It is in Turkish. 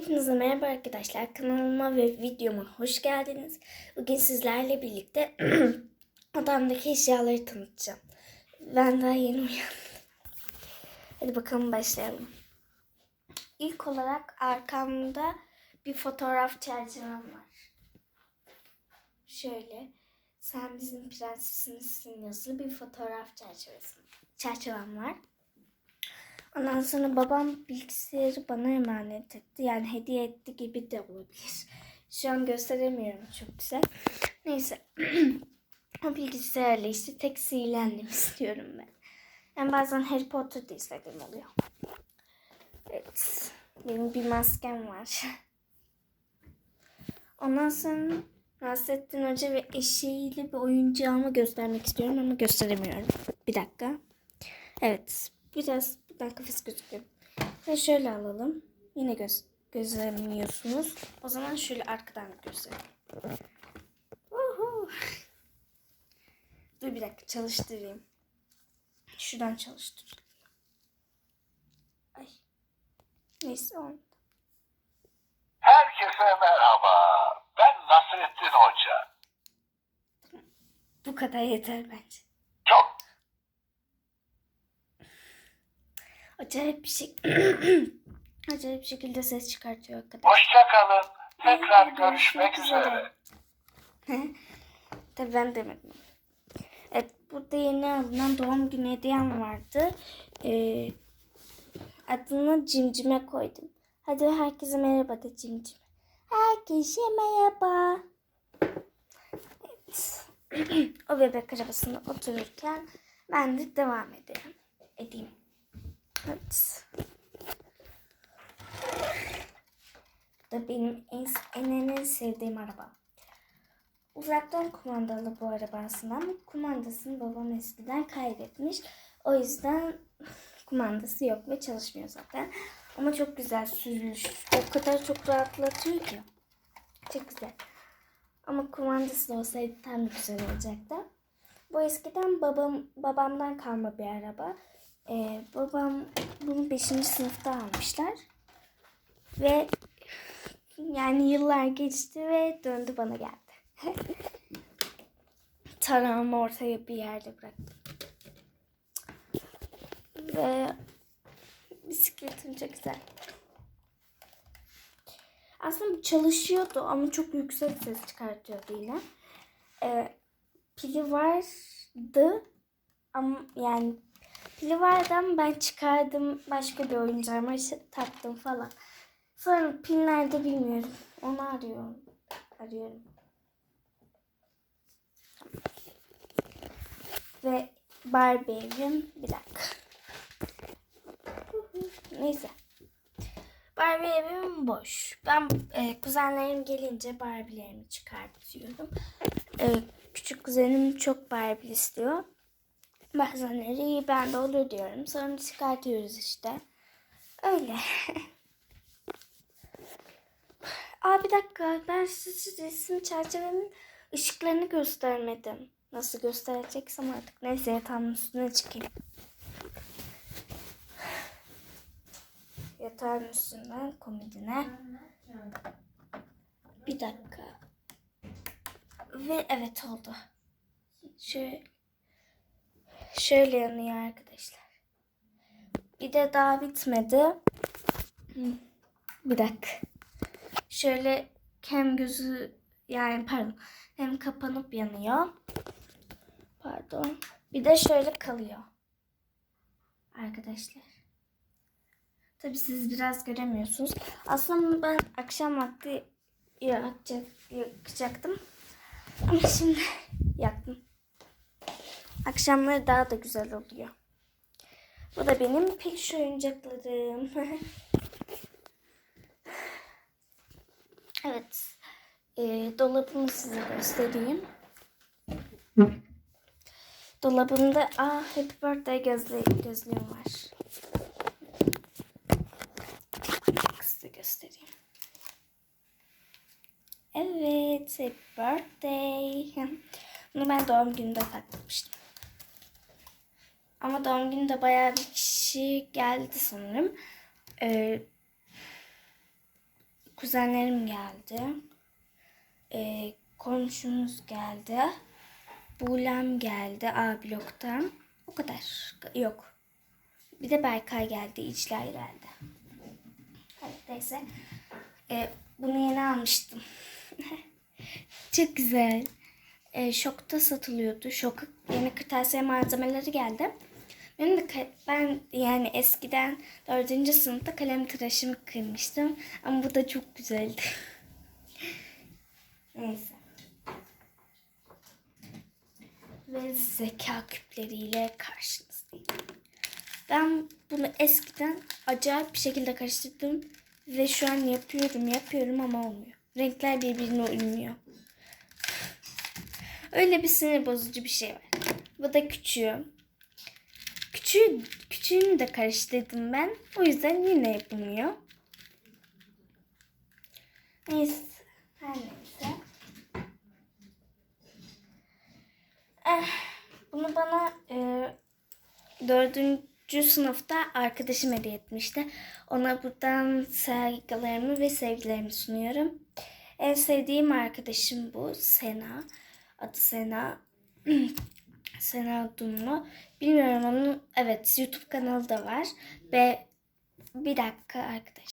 Hepinize merhaba arkadaşlar. Kanalıma ve videoma hoş geldiniz. Bugün sizlerle birlikte odamdaki eşyaları tanıtacağım. Ben daha yeni uyandım. Hadi bakalım başlayalım. İlk olarak arkamda bir fotoğraf çerçevem var. Şöyle. Sen bizim prensesimizsin yazılı bir fotoğraf çerçevesi. Çerçevem var. Ondan sonra babam bilgisayarı bana emanet etti. Yani hediye etti gibi de olabilir. Şu an gösteremiyorum çok güzel. Neyse. o bilgisayarla işte tek sihirlendim istiyorum ben. Yani bazen Harry Potter'da izlediğim oluyor. Evet. Benim bir maskem var. Ondan sonra Nasrettin Hoca ve eşeğiyle bir oyuncağımı göstermek istiyorum ama gösteremiyorum. Bir dakika. Evet. Biraz buradan kafası gözüküyor. Ve şöyle alalım. Yine göz gözlemiyorsunuz. O zaman şöyle arkadan göstereyim. Uhu. Dur bir dakika çalıştırayım. Şuradan çalıştırayım. Ay. Neyse oldu. Herkese merhaba. Ben Nasrettin Hoca. Bu kadar yeter bence. Çok Acayip bir şey acayip bir şekilde ses çıkartıyor arkadaş. hoşça kalın. Tekrar Ay, görüşmek üzere. Tabii ben demedim. Evet burada yeni alınan doğum günü hediyem vardı. Ee, adını Cimcime koydum. Hadi herkese merhaba de Cimcime. Herkese merhaba. Evet. o bebek arabasında otururken ben de devam edeyim. Edeyim. Evet. Bu da benim en, en, en sevdiğim araba. Uzaktan kumandalı bu araba aslında ama kumandasını babam eskiden kaybetmiş. O yüzden kumandası yok ve çalışmıyor zaten. Ama çok güzel sürülüş. O kadar çok rahatlatıyor ki. Çok güzel. Ama kumandası da olsaydı tam güzel olacaktı. Bu eskiden babam babamdan kalma bir araba. Ee, babam bunu 5. sınıfta almışlar. Ve yani yıllar geçti ve döndü bana geldi. Tarağımı ortaya bir yerde bıraktım. Ve bisikletim çok güzel. Aslında çalışıyordu ama çok yüksek ses çıkartıyordu yine. Ee, pili vardı ama yani ama ben çıkardım başka bir oyuncağıma taktım falan. Sonra pil nerede bilmiyorum. Onu arıyorum. Arıyorum. Ve Barbie bir dakika. Neyse. Barbie evim boş. Ben e, kuzenlerim gelince Barbie'lerimi çıkartıyorum. E, küçük kuzenim çok Barbie istiyor. Bazenleri iyi ben de olur diyorum. Sonra çıkartıyoruz işte. Öyle. Aa bir dakika ben size resim çerçevemin ışıklarını göstermedim. Nasıl göstereceksem artık. Neyse yatağın üstüne çıkayım. Yatağın üstünden komodine. Bir dakika. Ve evet oldu. Şöyle, şöyle yanıyor arkadaşlar. Bir de daha bitmedi. Bir dakika. Şöyle hem gözü yani pardon hem kapanıp yanıyor. Pardon. Bir de şöyle kalıyor. Arkadaşlar. Tabi siz biraz göremiyorsunuz. Aslında ben akşam vakti yakacak, yakacaktım. Ama şimdi yaktım. Akşamları daha da güzel oluyor. Bu da benim peluş oyuncaklarım. evet. E, dolabımı size göstereyim. Dolabımda aa Happy Birthday gözlü, gözlüğüm var. Size göstereyim. Evet, Happy Birthday. Bunu ben doğum gününde takmıştım. Ama doğum gününde bayağı bir kişi geldi sanırım. Ee, kuzenlerim geldi. Ee, komşumuz geldi. Bulem geldi A bloktan. O kadar. Yok. Bir de Berkay geldi. İçler geldi. Evet neyse. Ee, bunu yeni almıştım. Çok güzel. Ee, şokta satılıyordu. Şok yeni kırtasiye malzemeleri geldi. Benim de ben yani eskiden dördüncü sınıfta kalem tıraşımı kırmıştım. Ama bu da çok güzeldi. Neyse. Ve zeka küpleriyle karşınızdayım. Ben bunu eskiden acayip bir şekilde karıştırdım. Ve şu an yapıyorum yapıyorum ama olmuyor. Renkler birbirine uymuyor. Öyle bir sinir bozucu bir şey var. Bu da küçüğü. Küçüğü, küçüğünü de karıştırdım ben. O yüzden yine yapılmıyor. Neyse. Her neyse. Eh, bunu bana e, dördüncü sınıfta arkadaşım hediye etmişti. Ona buradan saygılarımı ve sevgilerimi sunuyorum. En sevdiğim arkadaşım bu. Sena. Adı Sena. Sena Dumlu. Bilmiyorum onun evet YouTube kanalı da var ve bir dakika arkadaşlar.